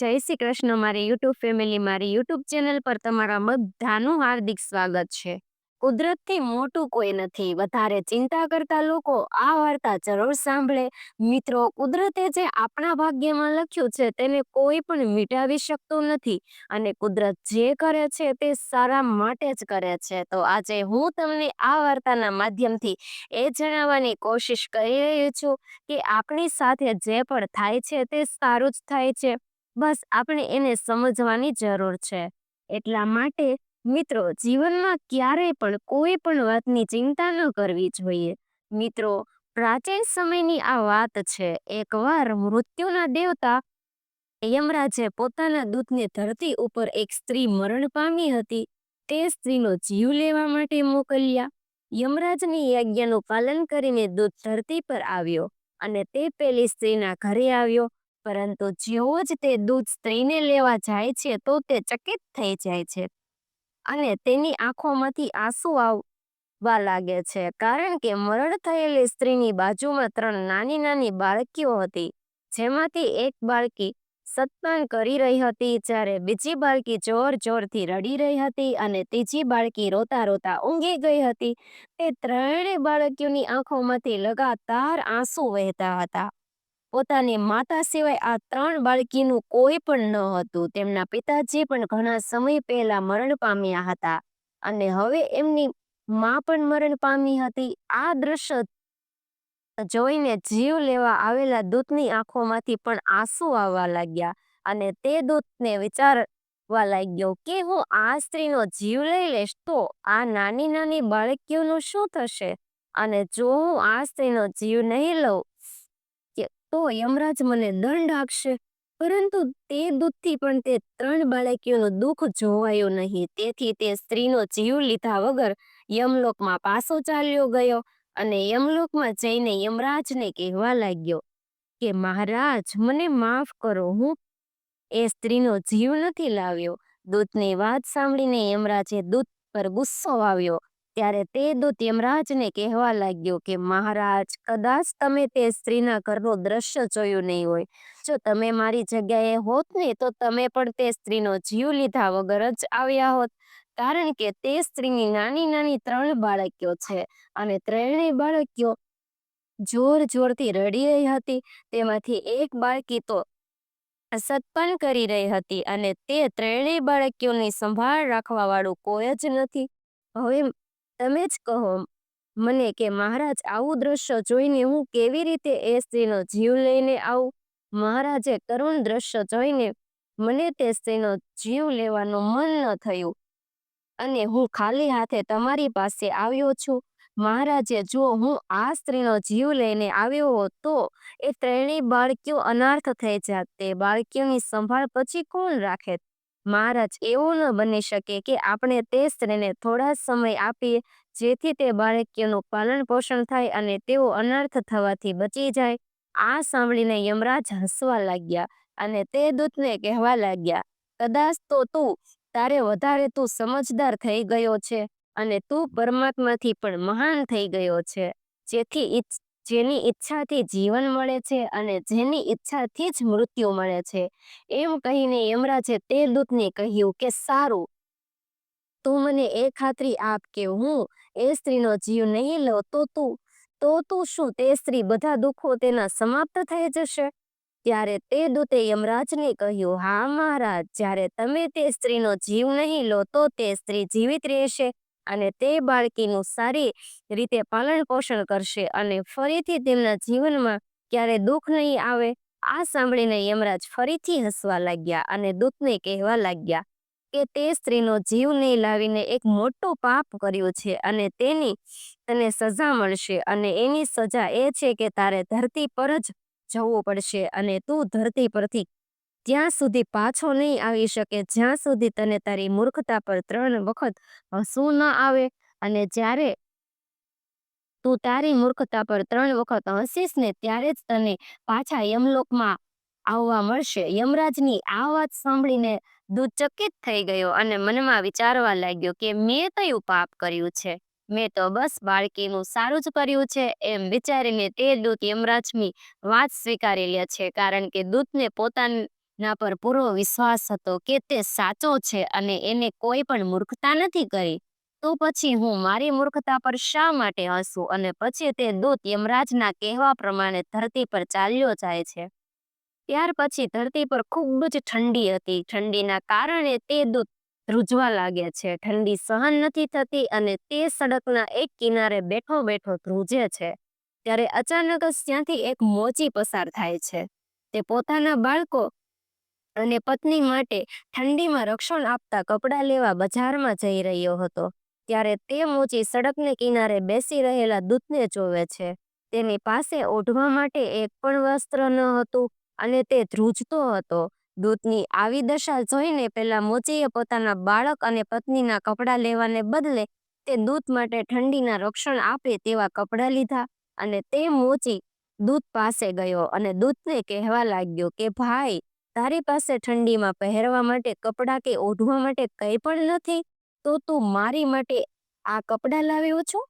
જય શ્રી કૃષ્ણ. મારી YouTube family, મારી યુટ્યુબ ચેનલ પર તમારા બધાનું હાર્દિક સ્વાગત છે. કુદરતથી મોટું કોઈ નથી. વધારે ચિંતા કરતા લોકો આ વાર્તા જરૂર સાંભળે. મિત્રો, કુદરતે જે આપણા ભાગ્યમાં લખ્યું છે તેને કોઈ પણ મિટાવી શકતું નથી અને કુદરત જે કરે છે તે સારા માટે જ કરે છે. તો આજે હું તમને આ વાર્તાના માધ્યમથી એ જણાવવાની કોશિશ કરી રહી છું કે આપણી સાથે જે પણ થાય છે તે સારું જ થાય છે. બસ આપણે એને સમજવાની જરૂર છે. એટલા માટે મિત્રો જીવનમાં ક્યારેય પણ કોઈ પણ વાતની ચિંતા ન કરવી જોઈએ. મિત્રો, પ્રાચીન સમયની આ વાત છે, એકવાર મૃત્યુના દેવતા યમરાજે પોતાના દૂતને ધરતી ઉપર એક સ્ત્રી મરણ પામી હતી. તે સ્ત્રીનો જીવ લેવા માટે મોકલ્યા. યમરાજની યજ્ઞનું પાલન કરીને દૂત ધરતી પર આવ્યો અને તે પેલી સ્ત્રીના ઘરે આવ્યો. પરંતુ જેવો જ તે દૂધ સ્ત્રીને લેવા જાય છે, તો તે ચકિત થઈ જાય છે અને તેની આંખોમાંથી આંસુ આવવા લાગે છે. કારણ કે મરણ થયેલી સ્ત્રીની બાજુમાં ત્રણ નાની નાની બાળકીઓ હતી, જેમાંથી એક બાળકી સત્તાન કરી રહી હતી, જ્યારે બીજી બાળકી જોર જોરથી રડી રહી હતી અને ત્રીજી બાળકી રોતા રોતા ઊંઘી ગઈ હતી. તે ત્રણેય બાળકીઓની આંખોમાંથી લગાતાર આંસુ વહેતા હતા. પોતાની માતા સિવાય આ ત્રણ બાળકીનું કોઈ પણ ન હતું. તેમના પિતાજી પણ ઘણા સમય પહેલા મરણ પામ્યા હતા અને હવે એમની મા પણ મરણ પામી હતી. આ દ્રશ્ય જોઈને જીવ લેવા આવેલા દૂતની આંખોમાંથી પણ આંસુ આવવા લાગ્યા અને તે દૂતને વિચારવા લાગ્યો કે હું આ સ્ત્રીનો જીવ લઈ લઈશ તો આ નાની નાની બાળકીઓનું શું થશે? અને જો હું આ સ્ત્રીનો જીવ નહીં લઉં તો યમરાજ મને દંડ આપશે. પરંતુ તે દૂધથી પણ તે ત્રણ બાળકીઓનું દુઃખ જોવાયું નહીં. તેથી તે સ્ત્રીનો જીવ લીધા વગર યમલોકમાં પાછો ચાલ્યો ગયો અને યમલોકમાં જઈને યમરાજને કહેવા લાગ્યો કે, મહારાજ, મને માફ કરો. હું એ સ્ત્રીનો જીવ નથી લાવ્યો. દૂતની વાત સાંભળીને યમરાજે દૂત પર ગુસ્સો આવ્યો. ત્યારે તે દૂત યમરાજને કહેવા લાગ્યો કે, મહારાજ, કદાચ તમે તે સ્ત્રીના ઘરનું દ્રશ્ય જોયું નહીં હોય. જો તમે મારી જગ્યાએ હોત ને, તો તમે પણ તે સ્ત્રીનો જીવ લીધા વગર જ આવ્યા હોત. કારણ કે તે સ્ત્રીની નાની નાની ત્રણ બાળકીઓ છે અને ત્રણેય બાળકીઓ જોર જોરથી રડી રહી હતી. તેમાંથી એક બાળકી તો સત્પન કરી રહી હતી અને તે ત્રણેય બાળકીઓની સંભાળ રાખવા વાળું કોઈ જ નથી. હવે તમે જ કહો મને કે, મહારાજ, આવું દ્રશ્ય જોઈને હું કેવી રીતે એ સ્ત્રીનો જીવ લઈને આવું? મહારાજે કરુણ દ્રશ્ય જોઈને મને તે સ્ત્રીનો જીવ લેવાનું મન ન થયું. અને હું ખાલી હાથે તમારી પાસે આવ્યો છું. મહારાજે, જો હું આ સ્ત્રીનો જીવ લઈને આવ્યો હોત, તો એ ત્રણેય બાળકીઓ અનાર્થ થઈ જાત. તે બાળકીઓની સંભાળ પછી કોણ રાખે? મહારાજ એવું ન બની શકે કે આપણે તે સ્ત્રીને થોડા સમય આપીએ, જેથી તે બાળકીઓનું પાલન પોષણ થાય અને તેઓ અનર્થ થવાથી બચી જાય. આ સાંભળીને યમરાજ હસવા લાગ્યા અને તે દૂતને કહેવા લાગ્યા, કદાચ તો તું, તારે વધારે તું સમજદાર થઈ ગયો છે અને તું પરમાત્માથી પણ મહાન થઈ ગયો છે, જેથી જેની ઈચ્છાથી જીવન મળે છે અને જેની ઈચ્છાથી જ મૃત્યુ મળે છે. એમ કહીને યમરાજે તે દૂતને કહ્યું કે, સારું, તું મને એ ખાતરી આપ કે હું એ સ્ત્રીનો જીવ નહીં લઉં, તો તું તો તું શું તે સ્ત્રી બધા દુઃખો તેના સમાપ્ત થઈ જશે? ત્યારે તે દૂતે યમરાજને કહ્યું, હા મહારાજ, જ્યારે તમે તે સ્ત્રીનો જીવ નહીં લો, તો તે સ્ત્રી જીવિત રહેશે. અને તે બાળકીનું સારી રીતે પાલન પોષણ કરશે અને ફરીથી તેમના જીવનમાં ક્યારે દુઃખ નહીં આવે, આ સાંભળીને યમરાજ ફરીથી હસવા લાગ્યા અને દૂતને કહેવા લાગ્યા કે તે સ્ત્રીનો જીવ નહીં લાવીને એક મોટું પાપ કર્યું છે અને તેની તને સજા મળશે અને એની સજા એ છે કે તારે ધરતી પર જ જવું પડશે અને તું ધરતી પરથી ત્યાં સુધી પાછો નહીં આવી શકે, જ્યાં સુધી તને તારી મૂર્ખતા પર ત્રણ વખત હસવું ન આવે અને જ્યારે તું તારી મૂર્ખતા પર ત્રણ વખત હસીશ ને ત્યારે જ તને પાછા યમલોકમાં આવવા મળશે. યમરાજની આ વાત સાંભળીને દૂધ ચકિત થઈ ગયો અને મનમાં વિચારવા લાગ્યો કે મેં કયું પાપ કર્યું છે? મેં તો બસ બાળકીનું સારું જ કર્યું છે, એમ વિચારીને તે દૂત યમરાજની વાત સ્વીકારી લે છે, કારણ કે દૂતને પોતાની ના પર પૂરો વિશ્વાસ હતો કે તે સાચો છે અને એને કોઈ પણ મૂર્ખતા નથી કરી, તો પછી હું મારી મૂર્ખતા પર શા માટે હસું અને પછી તે દૂત યમરાજના કહેવા પ્રમાણે ધરતી પર ચાલ્યો જાય છે. ત્યાર પછી ધરતી પર ખૂબ જ ઠંડી હતી. ઠંડીના કારણે તે દૂત ધ્રુજવા લાગે છે. ઠંડી સહન નથી થતી અને તે સડકના એક કિનારે બેઠો બેઠો ધ્રુજે છે. ત્યારે અચાનક જ ત્યાંથી એક મોચી પસાર થાય છે. તે પોતાના બાળકો અને પત્ની માટે ઠંડીમાં રક્ષણ આપતા કપડાં લેવા બજારમાં જઈ રહ્યો હતો. ત્યારે તે મોચી સડકને કિનારે બેસી રહેલા દૂતને જોવે છે. તેની પાસે ઓઢવા માટે એક પણ વસ્ત્ર ન હતું અને તે ધ્રુજતો હતો. દૂતની આવી દશા જોઈને પેલા મોચીએ પોતાના બાળક અને પત્નીના કપડાં લેવાને બદલે તે દૂત માટે ઠંડીના રક્ષણ આપે તેવા કપડાં લીધા અને તે મોચી દૂત પાસે ગયો અને દૂતને કહેવા લાગ્યો કે, ભાઈ તારી પાસે ઠંડીમાં પહેરવા માટે કપડાં કે ઓઢવા માટે કંઈ પણ નથી, તો તું મારી માટે આ કપડાં લાવ્યો છો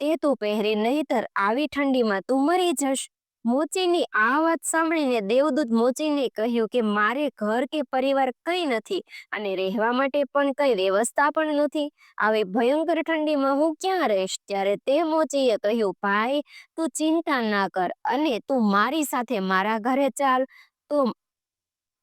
તે તું પહેરી, નહીતર આવી ઠંડીમાં તું મરી જશ મોચીની આ વાત સાંભળીને દેવદૂત મોચીને કહ્યું કે મારે ઘર કે પરિવાર કંઈ નથી અને રહેવા માટે પણ કંઈ વ્યવસ્થા પણ નથી. આવી ભયંકર ઠંડીમાં હું ક્યાં રહીશ? ત્યારે તે મોચીએ કહ્યું, ભાઈ, તું ચિંતા ના કર અને તું મારી સાથે મારા ઘરે ચાલ. તો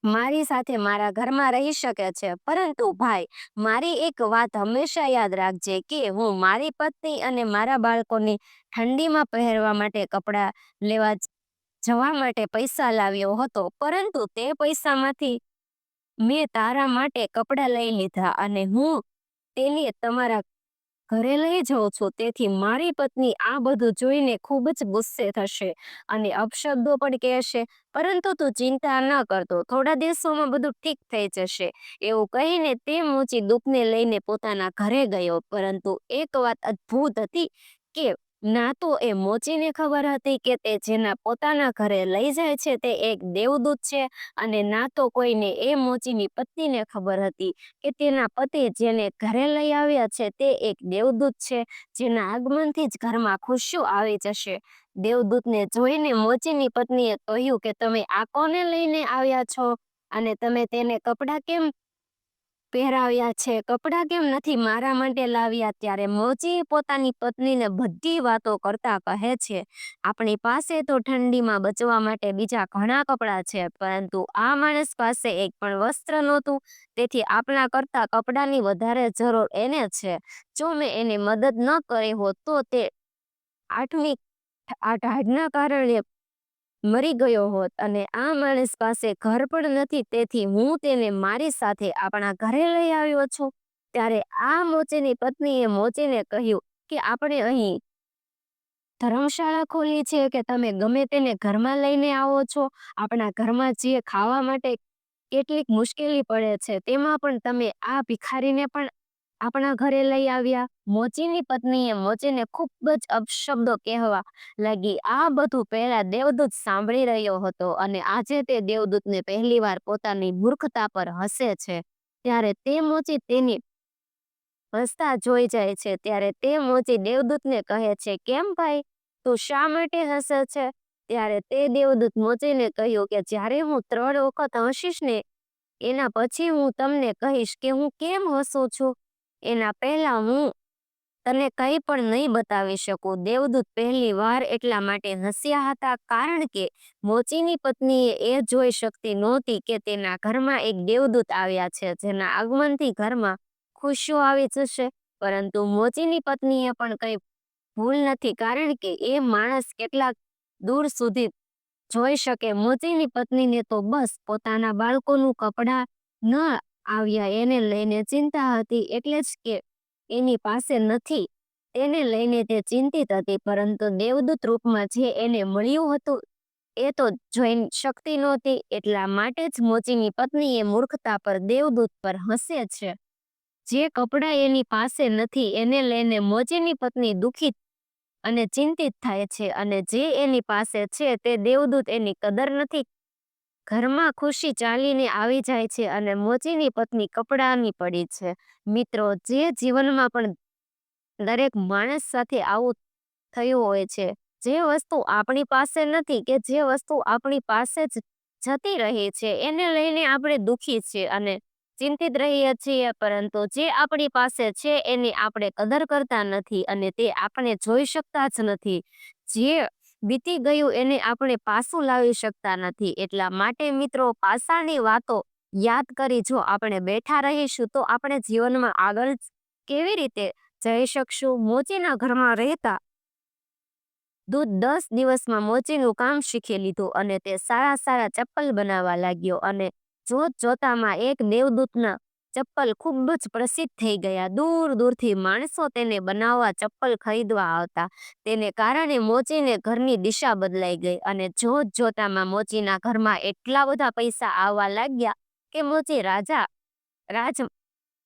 મારી સાથે મારા ઘરમાં રહી શકે છે. પરંતુ ભાઈ, મારી એક વાત હંમેશા યાદ રાખજે કે હું મારી પત્ની અને મારા બાળકોને ઠંડીમાં પહેરવા માટે કપડાં લેવા જવા માટે પૈસા લાવ્યો હતો. પરંતુ તે પૈસામાંથી મેં તારા માટે કપડાં લઈ લીધા અને હું તેને તમારા ઘરે લઈ જાઉં છું, તેથી મારી પત્ની આ બધું જોઈને ખૂબ જ ગુસ્સે થશે અને અપશબ્દો પણ કહેશે. પરંતુ તું ચિંતા ન કરતો થોડા દિવસોમાં બધું ઠીક થઈ જશે. એવું કહીને તે મોચી દુઃખને લઈને પોતાના ઘરે ગયો. પરંતુ એક વાત અદ્ભુત હતી કે ના, તો એ મોચીને ખબર હતી કે તે જેના પોતાના ઘરે લઈ જાય છે તે એક દેવદૂત છે. અને ના, તો કોઈને એ મોચીની પત્નીને ખબર હતી કે તેના પતિ જેને ઘરે લઈ આવ્યા છે તે એક દેવદૂત છે, જેના આગમનથી જ ઘરમાં ખુશીઓ આવી જશે. દેવદૂતને જોઈને મોચીની પત્નીએ કહ્યું કે, તમે આ કોને લઈને આવ્યા છો? અને તમે તેને કપડાં કેમ પહેરાવ્યા છે. કપડાં કેમ નથી મારા માટે લાવ્યા? ત્યારે મોચી પોતાની પત્નીને બધી વાતો કરતા કહે છે, આપણી પાસે તો ઠંડીમાં બચવા માટે બીજા ઘણા કપડાં છે, પરંતુ આ માણસ પાસે એક પણ વસ્ત્ર નહોતું. તેથી આપણા કરતા કપડાની વધારે જરૂર એને છે. જો મેં એને મદદ ન કરી હોત તો તે આઠમી આ ઢાઢના કારણે મરી ગયો હોત અને આ માણસ પાસે ઘર પણ નથી, તેથી હું તેને મારી સાથે આપણા ઘરે લઈ આવ્યો છું. ત્યારે આ મોચેની પત્નીએ મોચેને કહ્યું કે, આપણે અહીં ધર્મશાળા ખોલી છે કે તમે ગમે તેને ઘરમાં લઈને આવો છો. આપણા ઘરમાં જે ખાવા માટે કેટલીક મુશ્કેલી પડે છે, તેમાં પણ તમે આ ભિખારીને પણ આપણા ઘરે લઈ આવ્યા. મોચીની પત્નીએ મોચીને ખૂબ જ અપશબ્દો કહેવા લાગી. આ બધું પહેલા દેવદૂત સાંભળી રહ્યો હતો અને આજે તે દેવદૂતને પહેલીવાર પોતાની મૂર્ખતા પર હસે છે. ત્યારે તે મોચી તેની હસતા જોઈ જાય છે. ત્યારે તે મોચી દેવદૂતને કહે છે, કેમ ભાઈ? તું શા માટે હસે છે? ત્યારે તે દેવદૂત મોચીને કહ્યું કે, જ્યારે હું ત્રણ વખત હસીશ ને એના પછી હું તમને કહીશ કે હું કેમ હસું છું? એના પહેલા હું તને કંઈ પણ નહીં બતાવી શકું. દેવદૂત પહેલી વાર એટલા માટે હસ્યા હતા કારણ કે મોચીની પત્નીએ એ જોઈ શકતી નહોતી કે તેના ઘરમાં એક દેવદૂત આવ્યા છે, જેના આગમનથી ઘરમાં ખુશીઓ આવી જશે. પરંતુ મોચીની પત્નીએ પણ કંઈ ભૂલ નથી કારણ કે એ માણસ કેટલાક દૂર સુધી જોઈ શકે. મોચીની પત્નીને તો બસ પોતાના બાળકોનું કપડાં ન આવ્યા. એને લઈને ચિંતા હતી એટલે જ કે એની પાસે નથી. તેને લઈને તે ચિંતિત હતી, પરંતુ દેવદૂત રૂપમાં જે એને મળ્યું હતું, એ તો જોઈ શકતી નહોતી. એટલા માટે જ મોચીની પત્નીએ મૂર્ખતા પર દેવદૂત પર હસે છે. જે કપડાં એની પાસે નથી, એને લઈને મોચીની પત્ની દુઃખી અને ચિંતિત થાય છે અને જે એની પાસે છે, તે દેવદૂત એની કદર નથી ઘરમાં ખુશી ચાલીને આવી જાય છે અને મોચીની પત્ની કપડાની પડી છે. મિત્રો, જે જીવનમાં પણ દરેક માણસ સાથે આવું થયું હોય છે, જે વસ્તુ આપણી પાસે નથી કે જે વસ્તુ આપણી પાસે જ જતી રહી છે, એને લઈને આપણે દુઃખી છીએ અને ચિંતિત રહીએ છીએ, પરંતુ જે આપણી પાસે છે, એની આપણે કદર કરતા નથી અને તે આપણે જોઈ શકતા જ નથી. જે વીતી ગયું એને આપણે પાછું લાવી શકતા નથી. એટલા માટે મિત્રો પાછળની વાતો યાદ કરી જો આપણે બેઠા રહીશું તો આપણે જીવનમાં આગળ કેવી રીતે જઈ શકશું? મોચીના ઘરમાં રહેતા દૂધ દસ દિવસમાં મોચીનું કામ શીખી લીધું અને તે સારા સારા ચપ્પલ બનાવવા લાગ્યો અને જોત જોતામાં એક દેવદૂતના ચપ્પલ ખૂબ જ પ્રસિદ્ધ થઈ ગયા. દૂર દૂરથી માણસો તેને બનાવવા ચપ્પલ ખરીદવા આવતા. તેને કારણે મોચીને ઘરની દિશા બદલાઈ ગઈ અને જોત જોતામાં મોચીના ઘરમાં એટલા બધા પૈસા આવવા લાગ્યા કે મોચી રાજા, રાજ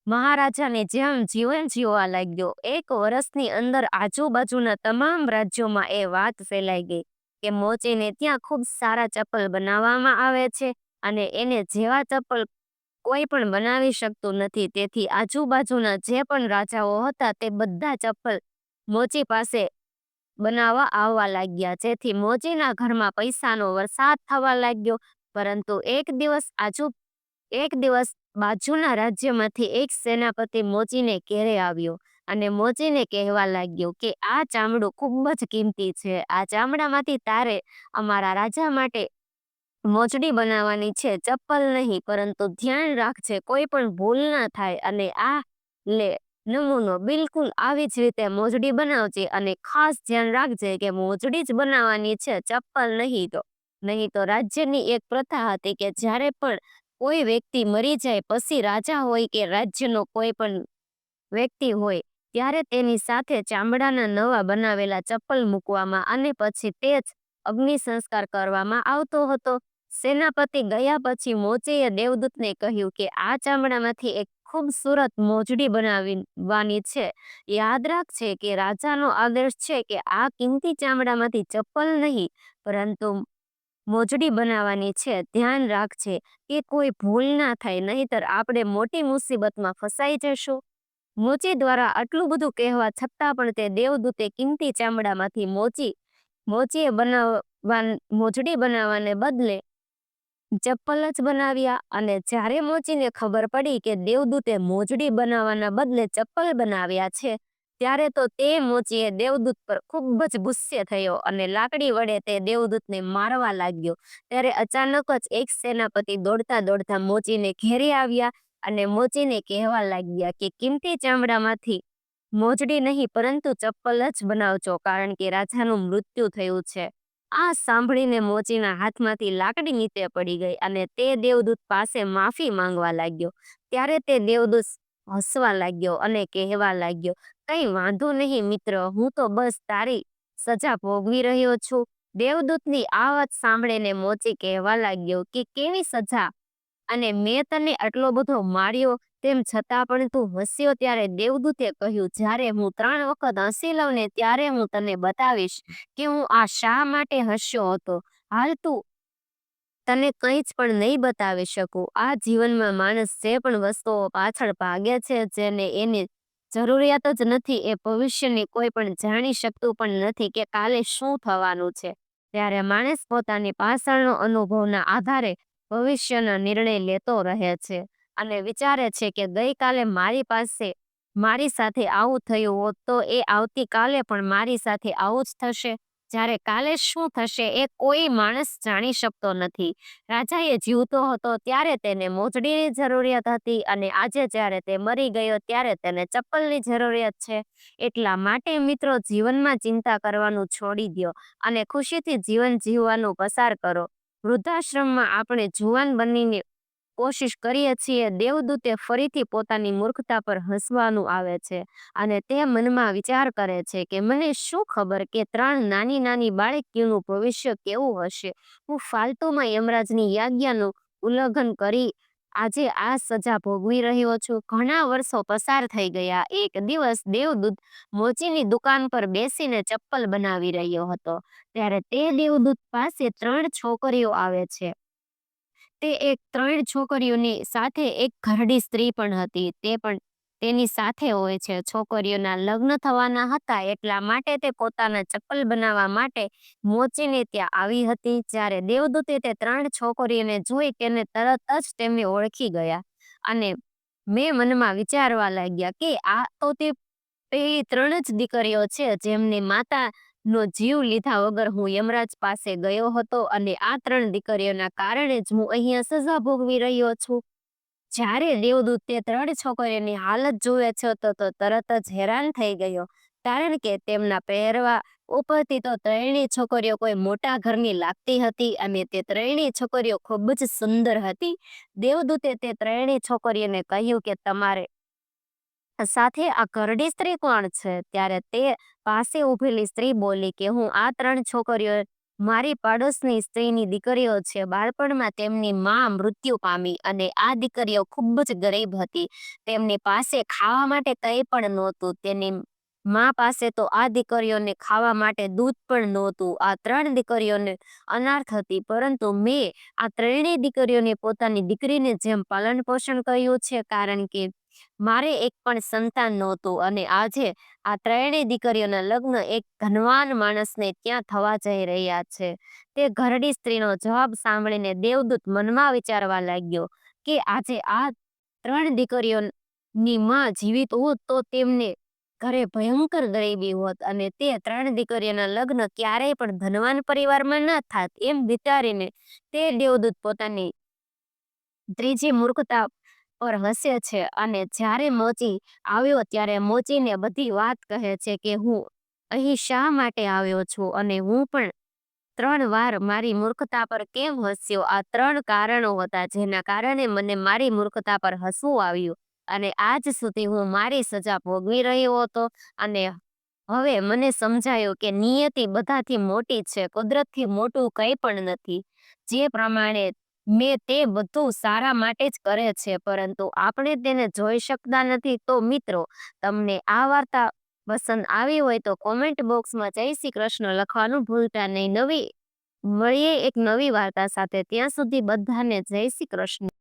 મહારાજાને જેમ જીવન જીવવા લાગ્યો. એક વર્ષની અંદર આજુબાજુના તમામ રાજ્યોમાં એ વાત ફેલાઈ ગઈ કે મોચીને ત્યાં ખૂબ સારા ચપ્પલ બનાવવામાં આવે છે અને એને જેવા ચપ્પલ કોઈ પણ બનાવી શકતું નથી. તેથી આજુબાજુના જે પણ રાજાઓ હતા તે બધા ચપ્પલ મોચી પાસે બનાવવા આવવા લાગ્યા. જેથી મોચીના ઘરમાં પૈસાનો વરસાદ થવા લાગ્યો. પરંતુ એક દિવસ આજુ, એક દિવસ બાજુના રાજ્યમાંથી એક સેનાપતિ મોચીને ઘેરે આવ્યો અને મોચીને કહેવા લાગ્યો કે, આ ચામડું ખૂબ જ કિંમતી છે. આ ચામડામાંથી તારે અમારા રાજા માટે મોજડી બનાવવાની છે, ચપ્પલ નહીં, પરંતુ ધ્યાન રાખજે, કોઈ પણ ભૂલ ના થાય અને આ લે નમૂનો બિલકુલ આવી જ રીતે મોજડી બનાવજે અને ખાસ ધ્યાન રાખજે કે મોજડી જ બનાવવાની છે, ચપ્પલ નહીં તો. નહીં તો રાજ્યની એક પ્રથા હતી કે જ્યારે પણ કોઈ વ્યક્તિ મરી જાય, પછી રાજા હોય કે રાજ્યનો કોઈ પણ વ્યક્તિ હોય, ત્યારે તેની સાથે ચામડાના નવા બનાવેલા ચપ્પલ મૂકવામાં અને પછી તે જ અગ્નિ સંસ્કાર કરવામાં આવતો હતો. સેનાપતિ ગયા પછી મોચેએ દેવદૂતને કહ્યું કે, આ ચામડામાંથી એક ખૂબસૂરત મોજડી બનાવવાની છે. યાદ રાખજે કે રાજાનો આદેશ છે કે આ કિંમતી ચામડામાંથી ચપ્પલ નહીં, પરંતુ મોજડી બનાવવાની છે. ધ્યાન રાખજે કે કોઈ ભૂલ ના થાય, નહીતર આપણે મોટી મુસીબતમાં ફસાઈ જશું. મોચી દ્વારા આટલું બધું કહેવા છતાં પણ તે દેવદૂતે કિંમતી ચામડામાંથી મોચી, મોચીએ બનાવવા મોજડી બનાવવાને બદલે ચપ્પલ જ બનાવ્યા અને જ્યારે મોચીને ખબર પડી કે દેવદૂતે મોજડી બનાવવાના બદલે ચપ્પલ બનાવ્યા છે, ત્યારે તો તે મોચીએ દેવદૂત પર ખૂબ જ ગુસ્સે થયો અને લાકડી વડે તે દેવદૂતને મારવા લાગ્યો. ત્યારે અચાનક જ એક સેનાપતિ દોડતા દોડતા મોચીને ઘેરી આવ્યા અને મોચીને કહેવા લાગ્યા કે કિંમતી ચામડામાંથી મોજડી નહીં, પરંતુ ચપ્પલ જ બનાવજો, કારણ કે રાજાનું મૃત્યુ થયું છે. આ સાંભળીને મોચીના હાથમાંથી લાકડી નીચે પડી ગઈ અને તે દેવદૂત પાસે માફી માંગવા લાગ્યો. ત્યારે તે દેવદૂત હસવા લાગ્યો અને કહેવા લાગ્યો, કઈ વાંધો નહીં મિત્ર, હું તો બસ તારી સજા ભોગવી રહ્યો છું. દેવદૂતની આ વાત સાંભળીને મોચી કહેવા લાગ્યો કે, કેવી સજા? અને મેં તને આટલો બધો માર્યો, તેમ છતાં પણ તું હસ્યો ત્યારે દેવદૂતે કહ્યું, જ્યારે હું ત્રણ વખત હસી લઉં ને ત્યારે હું તને બતાવીશ કે હું આ શા માટે હસ્યો હતો. હાલ તું તને કંઈ જ પણ નહીં બતાવી શકું. આ જીવનમાં માણસ જે પણ વસ્તુઓ પાછળ ભાગે છે, જેને એની જરૂરિયાત જ નથી, એ ભવિષ્યની કોઈ પણ જાણી શકતું પણ નથી કે કાલે શું થવાનું છે. ત્યારે માણસ પોતાની પાછળનો અનુભવના આધારે ભવિષ્યના નિર્ણય લેતો રહે છે અને વિચારે છે કે ગઈકાલે મારી પાસે, મારી સાથે આવું થયું હોત તો એ આવતીકાલે પણ મારી સાથે આવું જ થશે. જ્યારે કાલે શું થશે એ કોઈ માણસ જાણી શકતો નથી. રાજાએ જીવતો હતો ત્યારે તેને મોજડીની જરૂરિયાત હતી અને આજે જ્યારે તે મરી ગયો ત્યારે તેને ચપ્પલની જરૂરિયાત છે. એટલા માટે મિત્રો જીવનમાં ચિંતા કરવાનું છોડી દો અને ખુશીથી જીવન જીવવાનું પસાર કરો. વૃદ્ધાશ્રમમાં આપણે જુવાન બનીને કોશિશ કરીએ છીએ, દેવદૂતે ફરીથી પોતાની મૂર્ખતા પર હસવાનું આવે છે અને તે મનમાં વિચાર કરે છે કે, મને શું ખબર કે ત્રણ નાની નાની બાળકીઓનું ભવિષ્ય કેવું હશે? હું ફાલતુમાં યમરાજની યાજ્ઞાનું ઉલ્લંઘન કરી આજે આ સજા ભોગવી રહ્યો છું. ઘણા વર્ષો પસાર થઈ ગયા. એક દિવસ દેવદૂત મોચીની દુકાન પર બેસીને ચપ્પલ બનાવી રહ્યો હતો. ત્યારે તે દેવદૂત પાસે ત્રણ છોકરીઓ આવે છે. તે એક ત્રણ છોકરીઓની સાથે એક ઘરડી સ્ત્રી પણ હતી. તે પણ તેની સાથે હોય છે. છોકરીઓના લગ્ન થવાના હતા એટલા માટે તે પોતાના ચપ્પલ બનાવવા માટે મોચીને ત્યાં આવી હતી. જ્યારે દેવદૂતે તે ત્રણ છોકરીઓને જોઈ તેને તરત જ તેમને ઓળખી ગયા અને મેં મનમાં વિચારવા લાગ્યા કે આ તો તે પેલી ત્રણ જ દીકરીઓ છે જેમની માતાનો જીવ લીધા વગર હું યમરાજ પાસે ગયો હતો અને આ ત્રણ દીકરીઓના કારણે જ હું અહીંયા સજા ભોગવી રહ્યો છું. જ્યારે દેવદૂત ત્રણ છોકરીઓની હાલત જુએ છે તો તો તરત જ હેરાન થઈ ગયો. કારણ કે તેમના પહેરવા ઉપરથી તો ત્રણેય છોકરીઓ કોઈ મોટા ઘરની લાગતી હતી અને તે ત્રણેય છોકરીઓ ખૂબ જ સુંદર હતી. દેવદૂતે તે ત્રણેય છોકરીઓને કહ્યું કે તમારે સાથે આ કરડી સ્ત્રી કોણ છે? ત્યારે તે પાસે ઉભેલી સ્ત્રી બોલી કે હું આ ત્રણ છોકરીઓ મારી પાડોશની સ્ત્રીની દીકરીઓ છે, બાળપણમાં તેમની માં મૃત્યુ પામી અને આ દીકરીઓ ખૂબ જ ગરીબ હતી. તેમની પાસે ખાવા માટે કંઈ પણ નહોતું. તેની મા પાસે તો આ દીકરીઓને ખાવા માટે દૂધ પણ નહોતું. આ ત્રણ દીકરીઓને અનાર્થ હતી, પરંતુ મેં આ ત્રણેય દીકરીઓને પોતાની દીકરીને જેમ પાલન પોષણ કર્યું છે, કારણ કે મારે એક પણ સંતાન નહોતું અને આજે આ ત્રણેય દીકરીઓના લગ્ન એક ધનવાન માણસને ત્યાં થવા જઈ રહ્યા છે. તે ઘરડી સ્ત્રીનો જવાબ સાંભળીને દેવદૂત મનમાં વિચારવા લાગ્યો કે આજે આ ત્રણ દીકરીઓની માં જીવિત હોત તો તેમને ઘરે ભયંકર ગરીબી હોત અને તે ત્રણ દીકરીઓના લગ્ન ક્યારેય પણ ધનવાન પરિવારમાં ન થાત એમ વિચારીને તે દેવદૂત પોતાની ત્રીજી મૂર્ખતા પર હસે છે અને જ્યારે મોચી આવ્યો ત્યારે મોચીને બધી વાત કહે છે કે હું અહીં શા માટે આવ્યો છું અને હું પણ ત્રણ વાર મારી મૂર્ખતા પર કેમ હસ્યો? આ ત્રણ કારણો હતા જેના કારણે મને મારી મૂર્ખતા પર હસવું આવ્યું અને આજ સુધી હું મારી સજા ભોગવી રહ્યો હતો અને હવે મને સમજાયું કે નિયતિ બધાથી મોટી છે, કુદરતથી મોટું કંઈ પણ નથી. જે પ્રમાણે મેં તે બધું સારા માટે જ કરે છે, પરંતુ આપણે તેને જોઈ શકતા નથી. તો મિત્રો, તમને આ વાર્તા પસંદ આવી હોય તો કોમેન્ટ બોક્સમાં જય શ્રી કૃષ્ણ લખવાનું ભૂલતા નહીં. નવી, મળીએ એક નવી વાર્તા સાથે. ત્યાં સુધી બધાને જય શ્રી કૃષ્ણ.